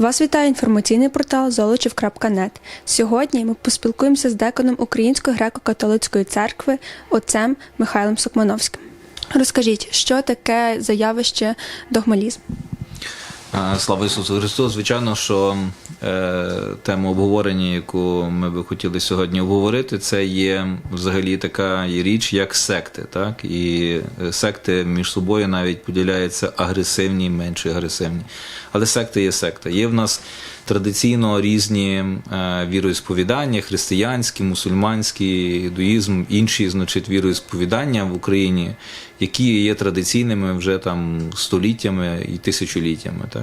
Вас вітає інформаційний портал золочів.нет. Сьогодні ми поспілкуємося з деканом Української греко-католицької церкви отцем Михайлом Сокмановським. Розкажіть, що таке заявище догмалізм? Слава Ісусу Христу! Звичайно, що е, тема обговорення, яку ми би хотіли сьогодні обговорити, це є взагалі така річ, як секти. Так? І е, секти між собою навіть поділяються агресивні і менш агресивні. Але секти є секта. Є в нас традиційно різні е, віросповідання, християнські, мусульманські, ідуїзм, інші, значить, віросповідання в Україні, які є традиційними вже там століттями і тисячоліттями. Так?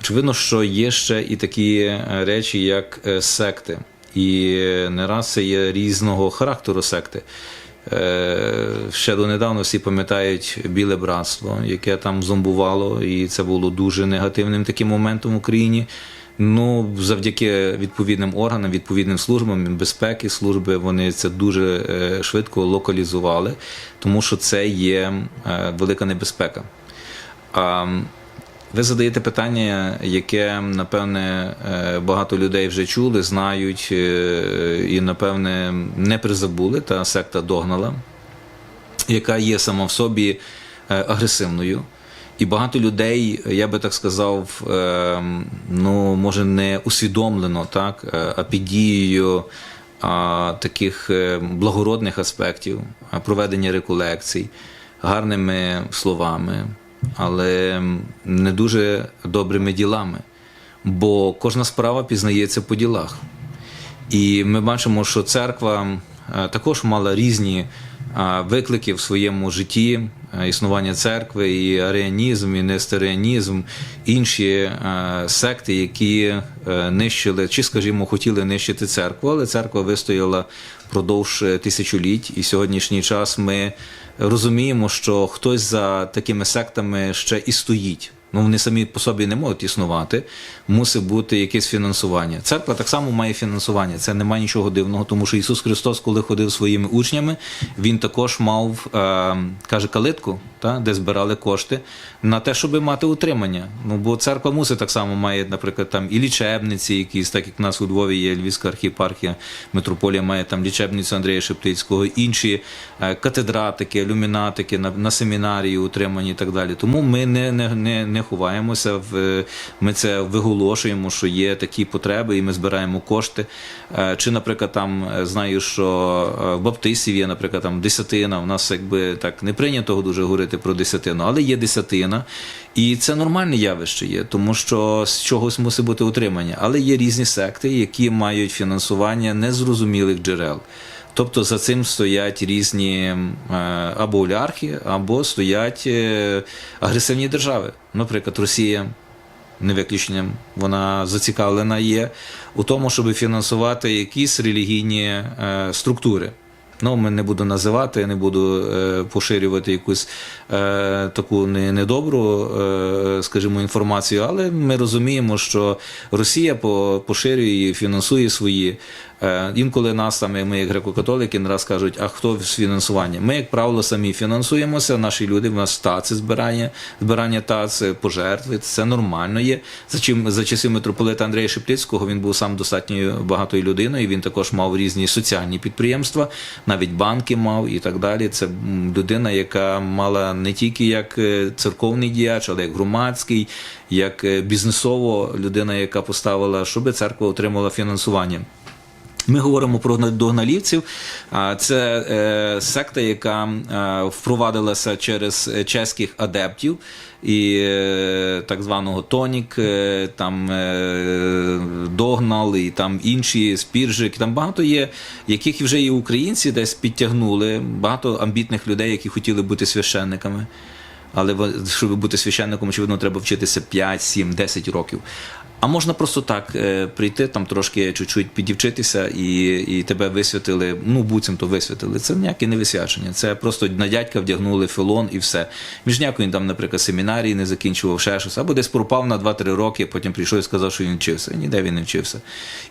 Очевидно, що є ще і такі е, речі, як е, секти. І не раз це є різного характеру секти. Ще донедавна всі пам'ятають біле братство, яке там зомбувало, і це було дуже негативним таким моментом в Україні. Ну, завдяки відповідним органам, відповідним службам безпеки, служби, вони це дуже е, швидко локалізували, тому що це є е, велика небезпека. Ви задаєте питання, яке, напевне, е, багато людей вже чули, знають і, напевне, не призабули, та секта догнала, яка є сама в собі агресивною. І багато людей, я би так сказав, е, ну, може, не усвідомлено, так, е, а під дією таких е, благородних аспектів, проведення реколекцій, гарними словами, але не дуже добрими ділами. Бо кожна справа пізнається по ділах. І ми бачимо, що церква е, також мала різні виклики в своєму житті існування церкви, і аріанізм, і нестеріанізм, інші е, секти, які е, нищили, чи, скажімо, хотіли нищити церкву, але церква вистояла впродовж е, тисячоліть. І сьогоднішній час ми розуміємо, що хтось за такими сектами ще і стоїть. Ну, вони самі по собі не можуть існувати, мусить бути якесь фінансування. Церква так само має фінансування. Це немає нічого дивного, тому що Ісус Христос, коли ходив своїми учнями, він також мав, е, каже, калитку, та, де збирали кошти на те, щоб мати утримання. Ну, бо церква мусить так само має, наприклад, там і лічебниці, якісь, так як в нас у Львові є Львівська архіпархія, митрополія має там лічебницю Андрія Шептицького, інші е, катедратики, люмінатики на, на семінарії утримані і так далі. Тому ми не, не, не, не ховаємося, в, ми це виголошуємо, що є такі потреби, і ми збираємо кошти. Е, Чи, наприклад, там е, знаю, що е, в Баптистів є, наприклад, там десятина. У нас якби так не прийнято дуже говорити про десятину, але є десятина. І це нормальне явище є, тому що з чогось мусить бути утримання. Але є різні секти, які мають фінансування незрозумілих джерел. Тобто за цим стоять різні е, або олігархи, або стоять е, агресивні держави. Наприклад, Росія не виключенням, вона зацікавлена є у тому, щоб фінансувати якісь релігійні е, структури. Ну, ми не буду називати, не буду поширювати якусь е, таку недобру, е, скажімо, інформацію, але ми розуміємо, що Росія по, поширює і фінансує свої. Е, інколи нас там, ми як греко-католики, не раз кажуть, а хто з фінансування? Ми, як правило, самі фінансуємося, наші люди, в нас таці збирання, збирання тац, пожертви, це нормально є. За, чим, за часів митрополита Андрія Шептицького він був сам достатньо багатою людиною, він також мав різні соціальні підприємства, навіть банки мав і так далі. Це людина, яка мала не тільки як е, церковний діяч, але як громадський, як е, бізнесово людина, яка поставила, щоб церква отримала фінансування. Ми говоримо про догналівців. Це е, секта, яка е, впровадилася через чеських адептів і е, так званого Тонік, там Догнал і там інші спіржик. Там багато є, яких вже і українці десь підтягнули. Багато амбітних людей, які хотіли бути священниками. Але щоб бути священником, очевидно, треба вчитися 5, 7, 10 років. А можна просто так е, прийти, там трошки чуть-чуть підівчитися, і, і тебе висвятили, ну буцімто висвятили. Це ніяке не висвячення. Це просто на дядька вдягнули філон і все. Між ніякої там, наприклад, семінарії не закінчував ще щось, або десь пропав на 2-3 роки, потім прийшов і сказав, що він вчився. Ніде він не вчився.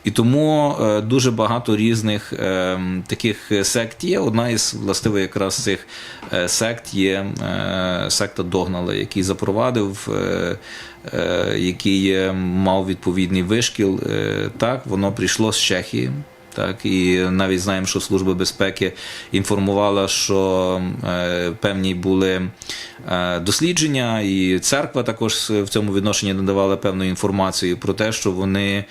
І тому е, дуже багато різних е, таких сект є. Одна із властиво якраз цих е, сект є е, секта Догнала, який запровадив. Е, який е, мав відповідний вишкіл. Е, Так, воно прийшло з Чехії. Так, і навіть знаємо, що Служба безпеки інформувала, що е, певні були е, дослідження, і церква також в цьому відношенні надавала певну інформацію про те, що вони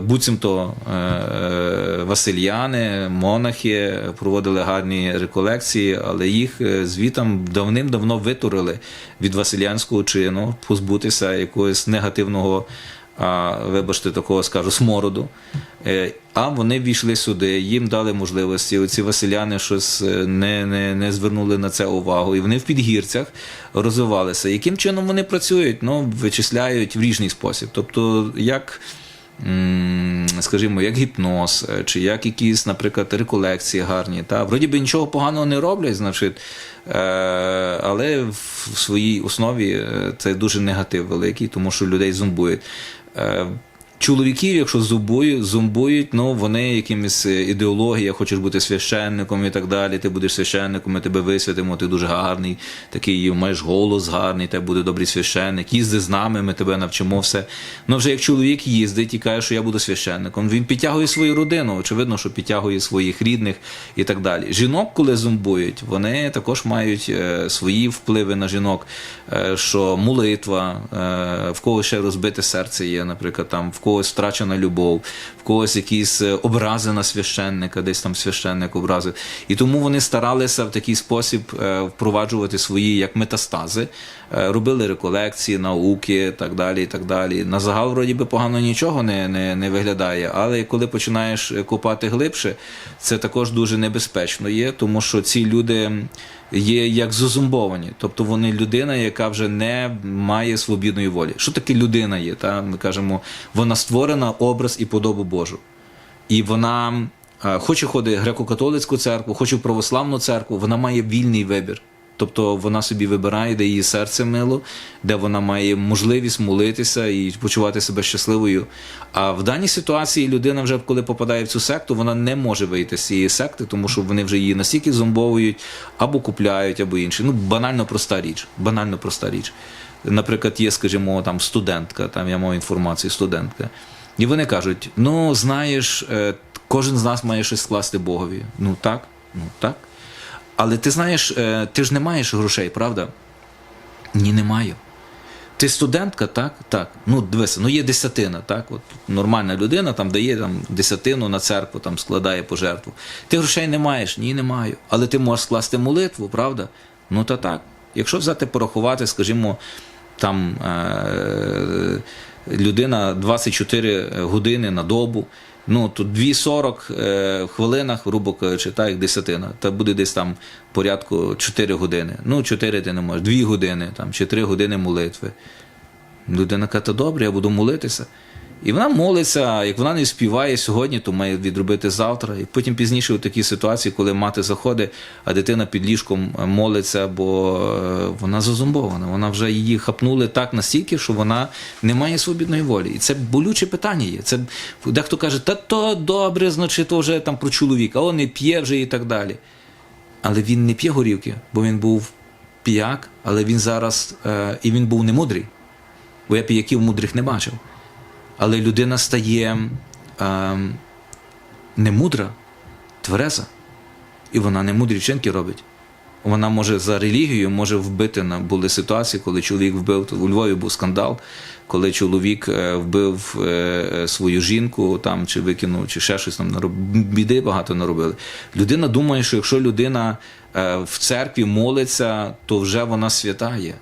буцімто е, е, васильяни, монахи проводили гарні реколекції, але їх е, звітам давним-давно витурили від василянського чину позбутися якогось негативного вибачте, такого скажу, смороду. Е, А вони війшли сюди, їм дали можливості. Оці василяни щось е, не, не, не звернули на це увагу. І вони в підгірцях розвивалися. Яким чином вони працюють? Ну, вичисляють в різний спосіб. Тобто, як. Скажімо, як гіпноз, е, чи як якісь, наприклад, реколекції гарні. Та? Вроді би нічого поганого не роблять, значить, е, але в своїй основі е, це дуже негатив великий, тому що людей зомбують. Чоловіків, якщо зумбують, зумбують, ну вони якимись е, ідеологія, хочеш бути священником і так далі. Ти будеш священником, ми тебе висвятимо, ти дуже гарний, такий маєш голос гарний, тебе буде добрий священник. Їзди з нами, ми тебе навчимо все. Ну вже як чоловік їздить і каже, що я буду священником, він підтягує свою родину. Очевидно, що підтягує своїх рідних і так далі. Жінок, коли зумбують, вони також мають е, свої впливи на жінок, е, що молитва, в когось ще розбите серце є, наприклад, там в когось втрачена любов, в когось якісь е, образи на священника, десь там священник образив. І тому вони старалися в такий спосіб е, впроваджувати свої як метастази, робили реколекції, науки, так далі. так далі. На загал, вроді би, погано нічого не, не, не виглядає, але коли починаєш е, копати глибше, це також дуже небезпечно є, тому що ці люди є як зазумбовані. Тобто вони людина, яка вже не має свобідної волі. Що таке людина є? Та? Ми кажемо, вона створена образ і подобу Божу. І вона е, хоче ходити в греко-католицьку церкву, хоче в православну церкву, вона має вільний вибір. Тобто вона собі вибирає, де її серце мило, де вона має можливість молитися і почувати себе щасливою. А в даній ситуації людина, вже коли попадає в цю секту, вона не може вийти з цієї секти, тому що вони вже її настільки зомбовують або купляють, або інше. Ну, банально проста річ. Банально проста річ. Наприклад, є, скажімо, там студентка, там я маю інформацію, студентка. І вони кажуть: ну, знаєш, е, кожен з нас має щось скласти Богові. Ну так, ну так. Але ти знаєш, е, ти ж не маєш грошей, правда? Ні, не маю. Ти студентка, так? Так. Ну, дивися, ну є десятина, так? От нормальна людина там дає там, десятину на церкву, там складає пожертву. Ти грошей не маєш? Ні, не маю. Але ти можеш скласти молитву, правда? Ну та так. Якщо взяти порахувати, скажімо, там е- людина 24 години на добу, ну то 2,40 е, в хвилинах, грубо кажучи, так, як десятина, та буде десь там порядку 4 години. Ну, 4 ти не можеш, 2 години там, чи 3 години молитви. Людина каже, добре, я буду молитися. І вона молиться, як вона не співає сьогодні, то має відробити завтра. І потім пізніше у такій ситуації, коли мати заходить, а дитина під ліжком молиться, бо е, вона зазомбована. Вона вже її хапнули так настільки, що вона не має свобідної волі. І це болюче питання є. Це дехто каже, та то добре, значить, то вже там про чоловіка, он не п'є вже і так далі. Але він не п'є горівки, бо він був піяк, але він зараз е, і він був не мудрий. Бо я піяків мудрих не бачив. Але людина стає е, не мудра, твереза. І вона не мудрі вчинки робить. Вона може за релігією може вбити на були ситуації, коли чоловік вбив у Львові був скандал, коли чоловік е, вбив е, свою жінку там чи викинув, чи ще щось там біди багато наробили. Людина думає, що якщо людина е, в церкві молиться, то вже вона свята є.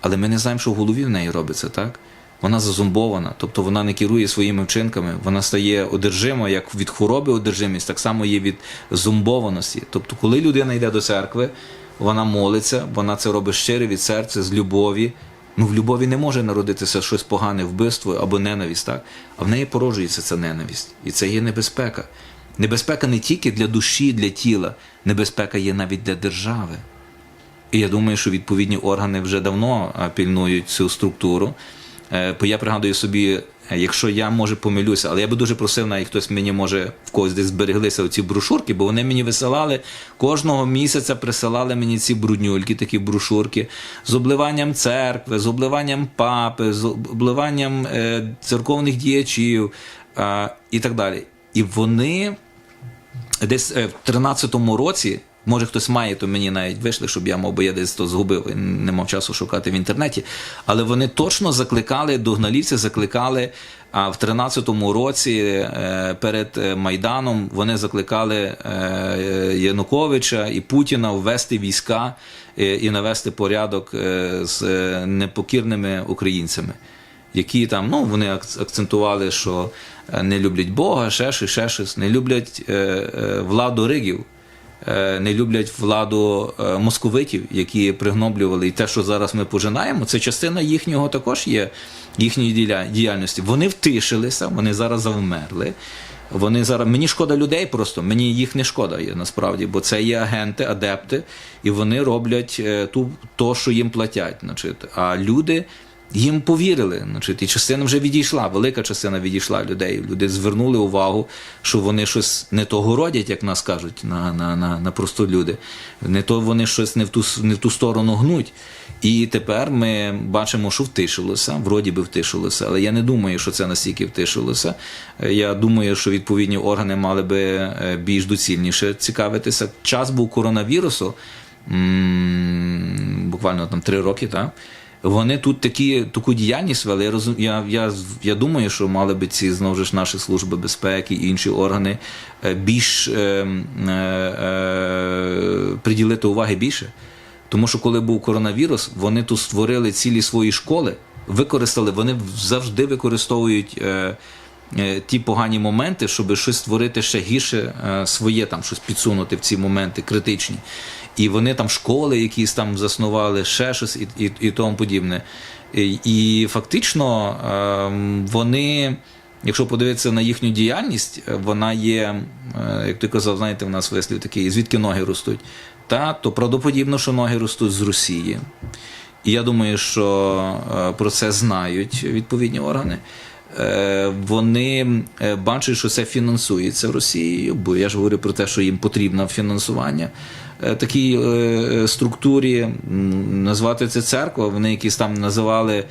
Але ми не знаємо, що в голові в неї робиться, так? Вона зазумбована, тобто вона не керує своїми вчинками, вона стає одержима, як від хвороби одержимість, так само є від зумбованості. Тобто, коли людина йде до церкви, вона молиться, вона це робить щиро від серця, з любові. Ну, в любові не може народитися щось погане, вбивство або ненависть, так? а в неї породжується ця ненависть. І це є небезпека. Небезпека не тільки для душі, для тіла, небезпека є навіть для держави. І я думаю, що відповідні органи вже давно пільнують цю структуру. Е, бо я пригадую собі, е, якщо я може помилюся, але я би дуже просив, навіть хтось мені може в когось десь збереглися оці брошурки, бо вони мені висилали кожного місяця присилали мені ці бруднюльки, такі брошурки з обливанням церкви, з обливанням папи, з обливанням е, церковних діячів і так далі. І вони десь в 13-му році. Може, хтось має, то мені навіть вийшли, щоб я мав, бо я десь то згубив, і не мав часу шукати в інтернеті. Але вони точно закликали, догналівці закликали а в 13-му році е, перед е, Майданом вони закликали е, Януковича і Путіна ввести війська і навести порядок з непокірними українцями які там, ну, вони акцентували, що не люблять Бога, ще щось, ще щось, не люблять владу ригів, не люблять владу е, московитів, які пригноблювали. І те, що зараз ми пожинаємо, це частина їхнього також є, їхньої діяльності. Вони втишилися, вони зараз завмерли. Вони зараз мені шкода людей просто, мені їх не шкода є насправді, бо це є агенти, адепти, і вони роблять е, ту, то, що їм платять. Значить. А люди їм повірили. Значить, і частина вже відійшла, велика частина відійшла людей. Люди звернули увагу, що вони щось не того родять, як нас кажуть на, на, на, на просто люди. Не то вони щось не в ту, не в ту сторону гнуть. І тепер ми бачимо, що втишилося, вроді би втишилося, але я не думаю, що це настільки втишилося. Я думаю, що відповідні органи мали би е, більш доцільніше цікавитися. Час був коронавірусу, буквально там три роки, так? Вони тут такі, таку діяльність вели. Я, розум, я, я, я думаю, що мали би ці знову ж наші служби безпеки і інші органи е, більш е, е, е, приділити уваги більше. Тому що коли був коронавірус, вони тут створили цілі свої школи, використали, вони завжди використовують. Е, Ті погані моменти, щоб щось створити ще гірше е, своє, там щось підсунути в ці моменти критичні. І вони там школи якісь там заснували, ще щось і, і, і тому подібне. І, і фактично ем, вони, якщо подивитися на їхню діяльність, е, вона є, е, як ти казав, знаєте, в нас вислів такий, звідки ноги ростуть. Та, то правдоподібно, що ноги ростуть з Росії. І я думаю, що е, про це знають відповідні органи. Е, Вони е, бачать, що це фінансується Росією, бо я ж говорю про те, що їм потрібно фінансування е, такій структурі. Назвати це церква, вони якісь там називали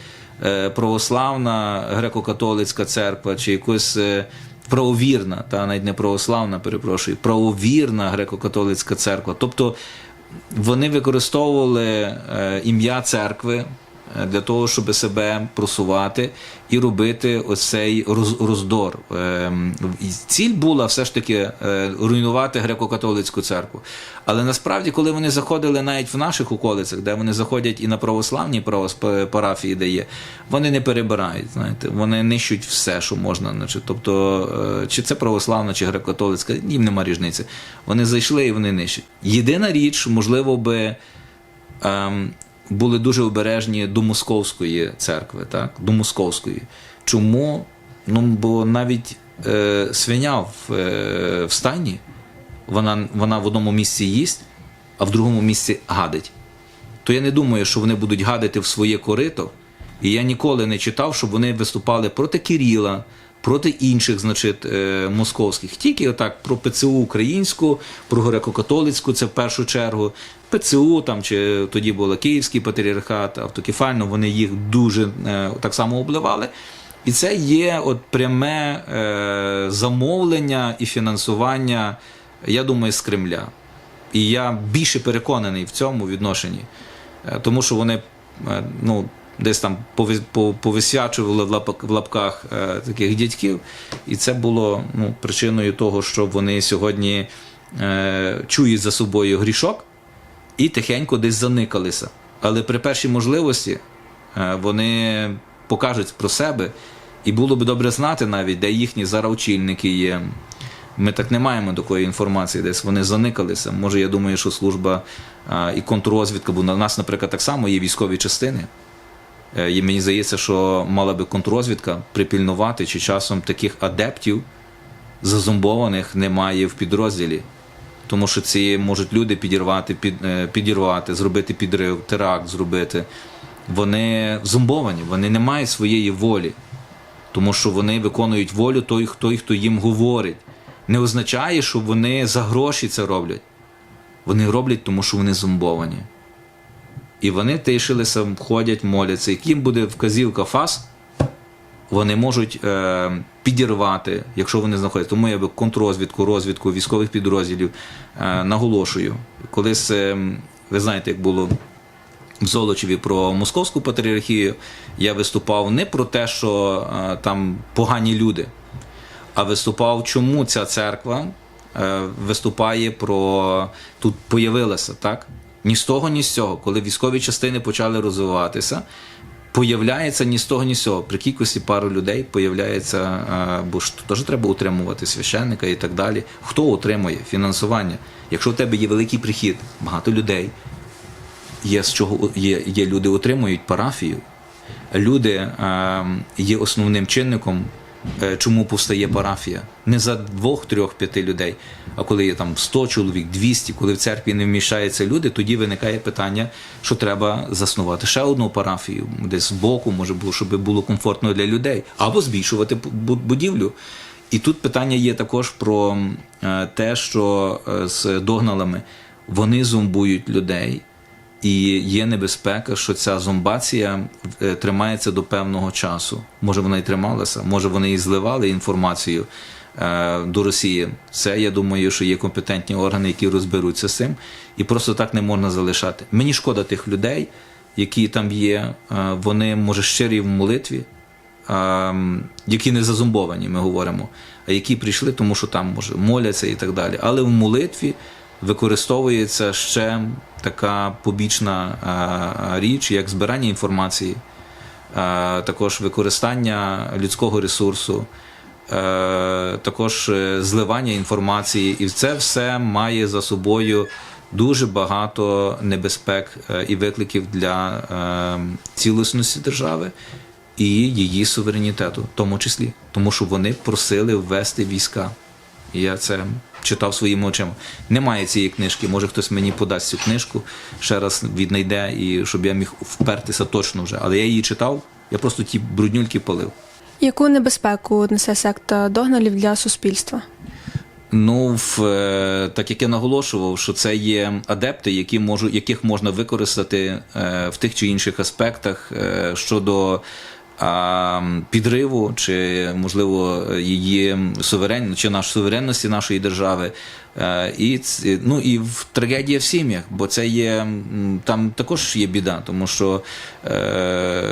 православна греко-католицька церква чи якось. Правовірна, та навіть не православна, перепрошую, правовірна греко-католицька церква. Тобто вони використовували ім'я церкви для того, щоб себе просувати і робити оцей роздор. Е, ціль була все ж таки е, руйнувати греко-католицьку церкву. Але насправді, коли вони заходили навіть в наших околицях, де вони заходять і на православні правос- парафії, де є, вони не перебирають. Знаєте, вони нищуть все, що можна. Тобто, е, чи це православна, чи греко-католицька, їм нема різниці. Вони зайшли і вони нищать. Єдина річ, можливо, би. Були дуже обережні до московської церкви, так? До московської. Чому? Ну, бо навіть е, свиня в, е, в стайні, вона, вона в одному місці їсть, а в другому місці гадить. То я не думаю, що вони будуть гадити в своє корито. І я ніколи не читав, щоб вони виступали проти Кирила, проти інших, значить, е, московських. Тільки отак про ПЦУ українську, про греко-католицьку, це в першу чергу. ПЦУ там чи тоді було Київський патріархат, автокефально, вони їх дуже е, так само обливали. І це є от пряме е, замовлення і фінансування, я думаю, з Кремля. І я більше переконаний в цьому відношенні, Е, тому що вони ну, десь там пови- по- повисвячували в лапках таких дядьків, і це було ну, причиною того, що вони сьогодні чують за собою грішок і тихенько десь заникалися. Але при першій можливості е, вони покажуть про себе, і було б добре знати навіть, де їхні зараз очільники є. Ми так не маємо такої інформації, десь вони заникалися. Може, я думаю, що служба і контррозвідка, бо на нас, наприклад, так само є військові частини. Е, І мені здається, що мала би контррозвідка припільнувати, чи часом таких адептів зазомбованих немає в підрозділі. Тому що ці можуть люди підірвати, під, е, підірвати, зробити підрив, теракт зробити. вони зумбовані, вони не мають своєї волі, тому що вони виконують волю той, хто, хто їм говорить. Не означає, що вони за гроші це роблять. Вони роблять, тому що вони зумбовані. І вони тишилися, ходять, моляться. Яким буде вказівка фас, вони можуть е, підірвати, якщо вони знаходяться. Тому я би контррозвідку, розвідку військових підрозділів е, наголошую. Колись, е, ви знаєте, як було в Золочеві про московську патріархію, я виступав не про те, що е, там погані люди, а виступав, чому ця церква е, виступає про тут появилася, так? Ні з того, ні з цього. Коли військові частини почали розвиватися, появляється ні з того, ні з цього. При кількості пару людей появляється, е, бо ж теж треба утримувати священника і так далі. Хто отримує фінансування? Якщо в тебе є великий прихід, багато людей, є з чого є, є люди отримують парафію. Люди е, є основним чинником, чому повстає парафія. Не за двох, трьох, п'яти людей, а коли є там 100 чоловік, 200, коли в церкві не вміщаються люди, тоді виникає питання, що треба заснувати ще одну парафію, десь збоку, може щоб було комфортно для людей, або збільшувати будівлю. І тут питання є також про е, те, що е, з догналами вони зомбують людей. І є небезпека, що ця зомбація е, тримається до певного часу. Може вона і трималася, може вони і зливали інформацію е, до Росії. Це я думаю, що є компетентні органи, які розберуться з цим, і просто так не можна залишати. Мені шкода тих людей, які там є. е, Вони може щирі в молитві, які не зазумбовані, ми говоримо, а які прийшли, тому що там може моляться і так далі. Але в молитві використовується ще така побічна е, річ, як збирання інформації, е, також використання людського ресурсу, е, також зливання інформації, і це все має за собою дуже багато небезпек і викликів для цілісності держави і її суверенітету, в тому числі, тому що вони просили ввести війська. І я це читав своїми очима. Немає цієї книжки. Може хтось мені подасть цю книжку, ще раз віднайде, і щоб я міг впертися точно вже. Але я її читав, я просто ті бруднюльки палив. Яку небезпеку несе секта догналів для суспільства? Ну, в, е, так як я наголошував, що це є адепти, які можу, яких можна використати е, в тих чи інших аспектах е, щодо підриву, чи можливо її суверен, чи наш суверенності нашої держави. Е, І ну і трагедія в сім'ях, бо це є там також є біда, тому що е,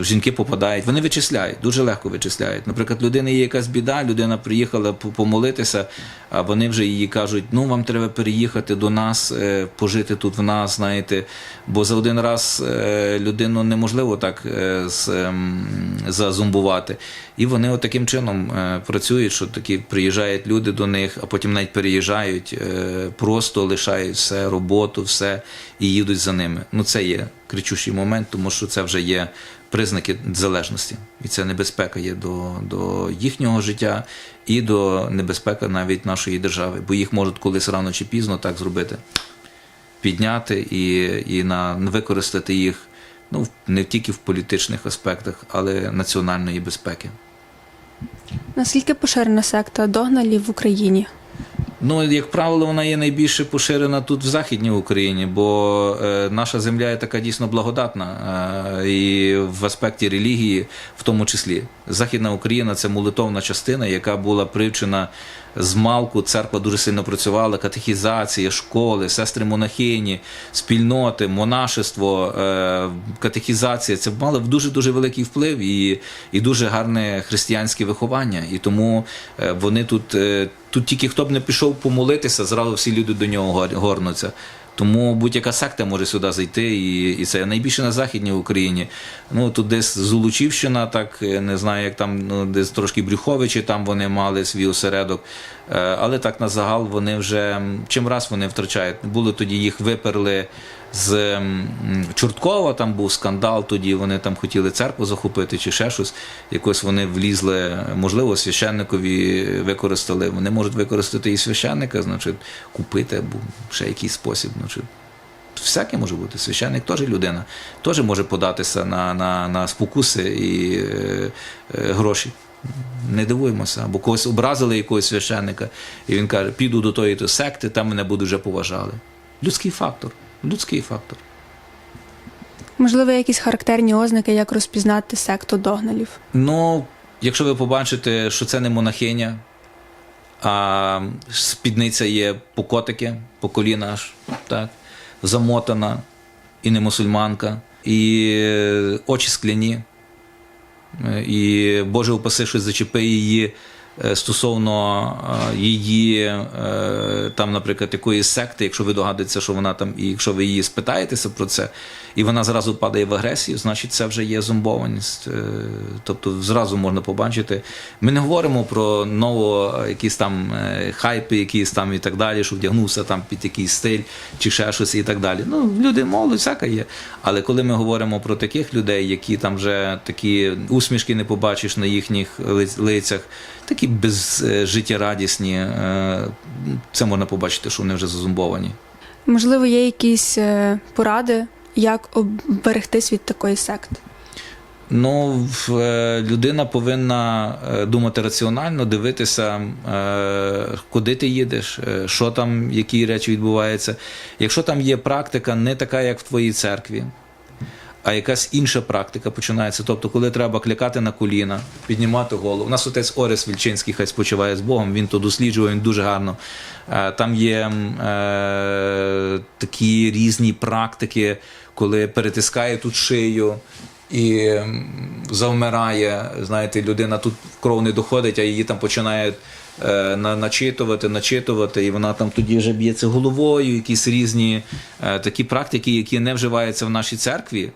жінки попадають, вони вичисляють, дуже легко вичисляють. Наприклад, людини є якась біда, людина приїхала помолитися, а вони вже їй кажуть: ну вам треба переїхати до нас, е, пожити тут в нас, знаєте, бо за один раз е, людину неможливо так е, з, ем, зазумбувати. І вони от таким чином е, працюють, що такі приїжджають люди до них, а потім навіть переїжджають, е, просто лишають все, роботу, все і їдуть за ними. Ну це є кричущий момент, тому що це вже є признаки залежності, і це небезпека є до, до їхнього життя і до небезпека навіть нашої держави, бо їх можуть колись рано чи пізно так зробити. Підняти і, і на використати їх ну, не тільки в політичних аспектах, але національної безпеки. Наскільки поширена секта догналів в Україні? Ну, як правило, вона є найбільше поширена тут в Західній Україні, бо е, наша земля є така дійсно благодатна е, і в аспекті релігії, в тому числі. Західна Україна це молитовна частина, яка була привчена з малку. Церква дуже сильно працювала, катехізація, школи, сестри монахині, спільноти, монашество, е, катехізація. Це мало дуже дуже великий вплив і, і дуже гарне християнське виховання. І тому е, вони тут. е, Тут тільки хто б не пішов помолитися, зразу всі люди до нього гор- горнуться. Тому будь-яка секта може сюди зайти, і, і це найбільше на Західній Україні. Ну тут десь Золочівщина, так е, не знаю, як там ну, десь трошки Брюховичі, там вони мали свій осередок. Е, Але так на загал вони вже чим раз вони втрачають. Були тоді їх виперли з Чорткова, там був скандал, тоді вони там хотіли церкву захопити чи ще щось. Якось вони влізли, можливо, священникові використали. Вони можуть використати і священника, значить, купити або ще якийсь спосіб. Значить, всяке може бути. Священник теж людина, теж може податися на, на, на спокуси і е, е, гроші. Не дивуємося, або когось образили якогось священника, і він каже: піду до тої то секти, там мене будуть вже поважали. Людський фактор. Людський фактор. Можливо, якісь характерні ознаки, як розпізнати секту догналів. Ну, якщо ви побачите, що це не монахиня, а спідниця є по котики, по коліна аж, так, замотана, і не мусульманка, і е, очі скляні, е, і Боже упаси, щось зачепи її стосовно е, її, е, там, наприклад, якоїсь секти, якщо ви догадуєтеся, що вона там, і якщо ви її спитаєтеся про це, і вона зразу падає в агресію, значить це вже є зомбованість. Е, Тобто зразу можна побачити. Ми не говоримо про ново е, якісь там е, хайпи, якісь там і так далі, що вдягнувся там під якийсь стиль чи ще щось і так далі. Ну, люди молодь, всяка є. Але коли ми говоримо про таких людей, які там вже такі усмішки не побачиш на їхніх ли- лицях, такі безжиттєрадісні, е, це можна побачити, що вони вже зазумбовані. Можливо, є якісь е, поради, як оберегтись від такої секти. Ну, е, людина повинна думати раціонально, дивитися, куди ти їдеш, що там, які речі відбуваються. Якщо там є практика не така, як в твоїй церкві, а якась інша практика починається. Тобто, коли треба клякати на коліна, піднімати голову. У нас отець Орес Вільчинський, хай спочиває з Богом, він то досліджував, він дуже гарно. Е, Там є е, такі різні практики, коли перетискає тут шию. І завмирає, знаєте, людина тут кров не доходить, а її там починає на- начитувати, начитувати, і вона там тоді вже б'ється головою, якісь різні е, такі практики, які не вживаються в нашій церкві.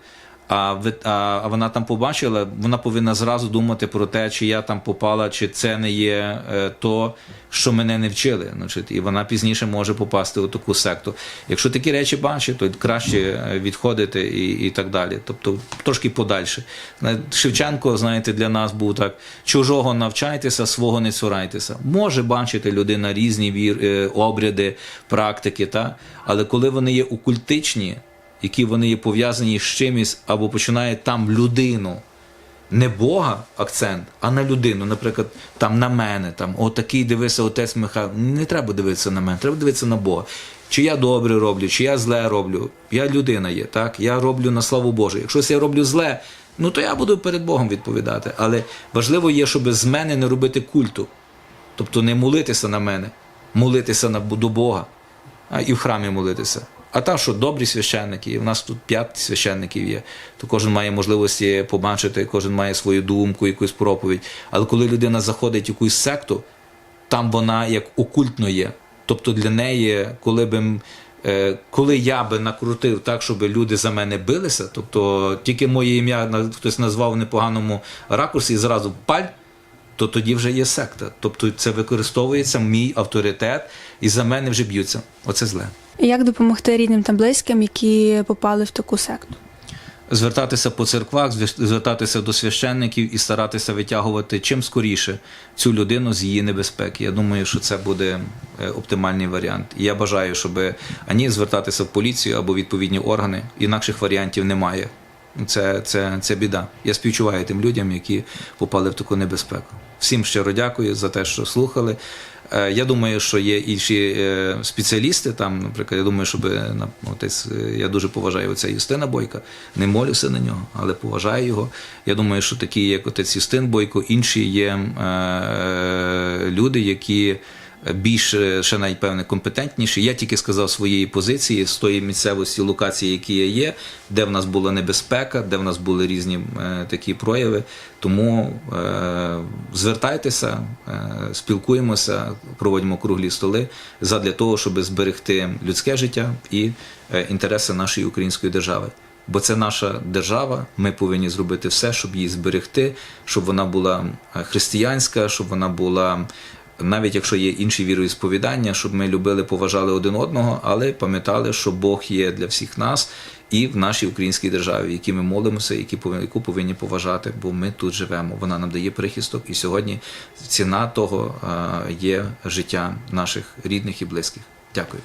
А, ви- а, вона там побачила, вона повинна зразу думати про те, чи я там попала, чи це не є е, то, що мене не вчили. Значить, і вона пізніше може попасти у таку секту. Якщо такі речі бачить, то краще е, відходити і, і так далі. Тобто трошки подальше. Зна- Шевченко, знаєте, для нас був так: чужого навчайтеся, свого не цурайтеся. Може бачити людина різні вір, е, обряди, практики, та? але коли вони є окультичні, які вони є пов'язані з чимось або починають там людину. Не Бога акцент, а на людину. Наприклад, там на мене, там отакий дивися отець Михайло. Не треба дивитися на мене, треба дивитися на Бога. Чи я добре роблю, чи я зле роблю. Я людина є, так? Я роблю на славу Божу. Якщо я роблю зле, ну то я буду перед Богом відповідати. Але важливо є, щоб з мене не робити культу. Тобто не молитися на мене, молитися на, до Бога а, і в храмі молитися. А там, що добрі священники, і в нас тут п'ять священників є, то кожен має можливості побачити, кожен має свою думку, якусь проповідь. Але коли людина заходить в якусь секту, там вона як окультно є. Тобто для неї, коли би. е, Коли я би накрутив так, щоб люди за мене билися, тобто тільки моє ім'я хтось назвав в непоганому ракурсі і зразу паль, то тоді вже є секта. Тобто це використовується мій авторитет, і за мене вже б'ються. Оце зле. Як допомогти рідним та близьким, які попали в таку секту? Звертатися по церквах, звертатися до священників і старатися витягувати чим скоріше цю людину з її небезпеки. Я думаю, що це буде е, оптимальний варіант. І я бажаю, щоб ані звертатися в поліцію або відповідні органи. Інакших варіантів немає. Це, це, це біда. Я співчуваю тим людям, які попали в таку небезпеку. Всім щиро дякую за те, що слухали. Е, Я думаю, що є інші е, спеціалісти там, наприклад, я думаю, щоб е, отець, я дуже поважаю отця Юстина Бойка, не молюся на нього, але поважаю його. Я думаю, що такі, як отець Юстин Бойко, інші є люди, які більш е, ще навіть певне компетентніші. Я тільки сказав своєї позиції з тої місцевості, локації, які є, де в нас була небезпека, де в нас були різні е, такі прояви. Тому е, звертайтеся, спілкуємося, проводимо круглі столи задля того, щоб зберегти людське життя і інтереси нашої української держави. Бо це наша держава. Ми повинні зробити все, щоб її зберегти, щоб вона була християнська, щоб вона була. Навіть якщо є інші віроісповідання, щоб ми любили, поважали один одного, але пам'ятали, що Бог є для всіх нас і в нашій українській державі, які ми молимося, які яку повинні поважати, бо ми тут живемо. Вона нам дає прихисток, і сьогодні ціна того е, є життя наших рідних і близьких. Дякую.